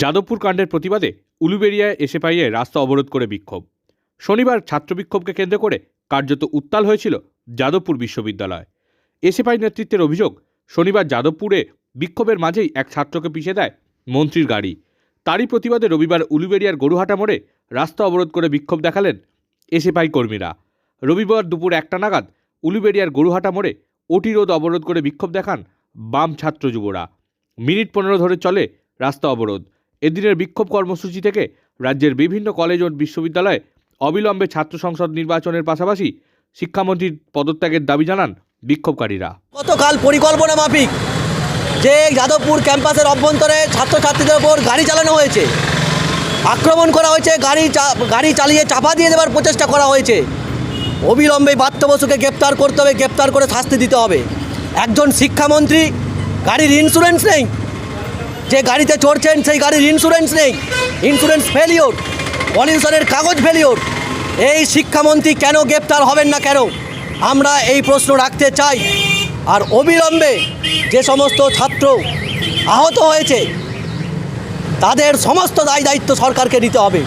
যাদবপুর কাণ্ডের প্রতিবাদে উলুবেড়িয়ায় এসে পাইয়ে রাস্তা অবরোধ করে বিক্ষোভ। শনিবার ছাত্র বিক্ষোভকে কেন্দ্র করে কার্যত উত্তাল হয়েছিল যাদবপুর বিশ্ববিদ্যালয়। এসএফআই নেতৃত্বের অভিযোগ, শনিবার যাদবপুরে বিক্ষোভের মাঝেই এক ছাত্রকে পিষে দেয় মন্ত্রীর গাড়ি। তারই প্রতিবাদে রবিবার উলুবেড়িয়ার গরুহাটা মোড়ে রাস্তা অবরোধ করে বিক্ষোভ দেখালেন এসএফআই কর্মীরা। রবিবার দুপুর একটা নাগাদ উলুবেড়িয়ার গরুহাটা মোড়ে ওটি রোড অবরোধ করে বিক্ষোভ দেখান বাম ছাত্র যুবরা। মিনিট পনেরো ধরে চলে রাস্তা অবরোধ। এদিনের বিক্ষোভ কর্মসূচি থেকে রাজ্যের বিভিন্ন কলেজ ও বিশ্ববিদ্যালয়ে অবিলম্বে ছাত্র সংসদ নির্বাচনের পাশাপাশি শিক্ষামন্ত্রীর পদত্যাগের দাবি জানান বিক্ষোভকারীরা। গতকাল পরিকল্পনা মাফিক যে যাদবপুর ক্যাম্পাসের অভ্যন্তরে ছাত্রছাত্রীদের ওপর গাড়ি চালানো হয়েছে। আক্রমণ করা হয়েছে, গাড়ি গাড়ি চালিয়ে চাপা দিয়ে দেওয়ার প্রচেষ্টা করা হয়েছে। অবিলম্বে বাত্য বসুকে গ্রেপ্তার করতে হবে, গ্রেপ্তার করে শাস্তি দিতে হবে। একজন শিক্ষামন্ত্রী, গাড়ির ইন্স্যুরেন্স নেই। যে গাড়িতে চড়ছেন সেই গাড়ির ইন্স্যুরেন্স নেই। ইন্স্যুরেন্স ফেলিওর পলিউশনের কাগজ ফেলিওর এই শিক্ষামন্ত্রী কেন গ্রেপ্তার হবেন না কেন? আমরা এই প্রশ্ন রাখতে চাই। আর অবিলম্বে যে সমস্ত ছাত্র আহত হয়েছে, তাদের সমস্ত দায় দায়িত্ব সরকারকে দিতে হবে।